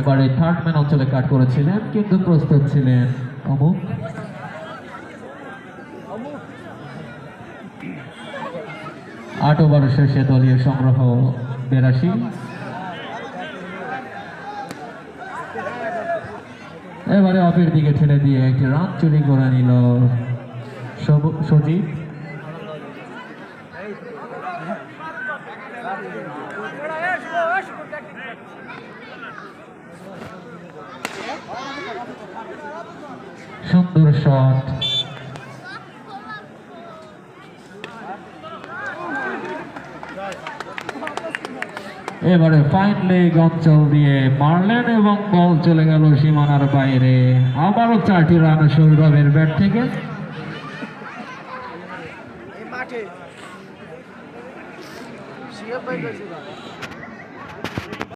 এবারে third man অঞ্চলে কাট করেছিলেন, কিন্তু প্রস্তুত ছিলেন অমুক। আট ওভার শেষে দলীয় সংগ্রহ বেরাশি। এবারে অফের দিকে ঠেলে দিয়ে একটি রান চুরি করে নিল সজীব। সুন্দর শট। এবারে ফাইন লেগ অঞ্চল দিয়ে মারলেন এবং বল চলে গেল সীমানার বাইরে। আবারও চারটি রান সৌরভের ব্যাট থেকে।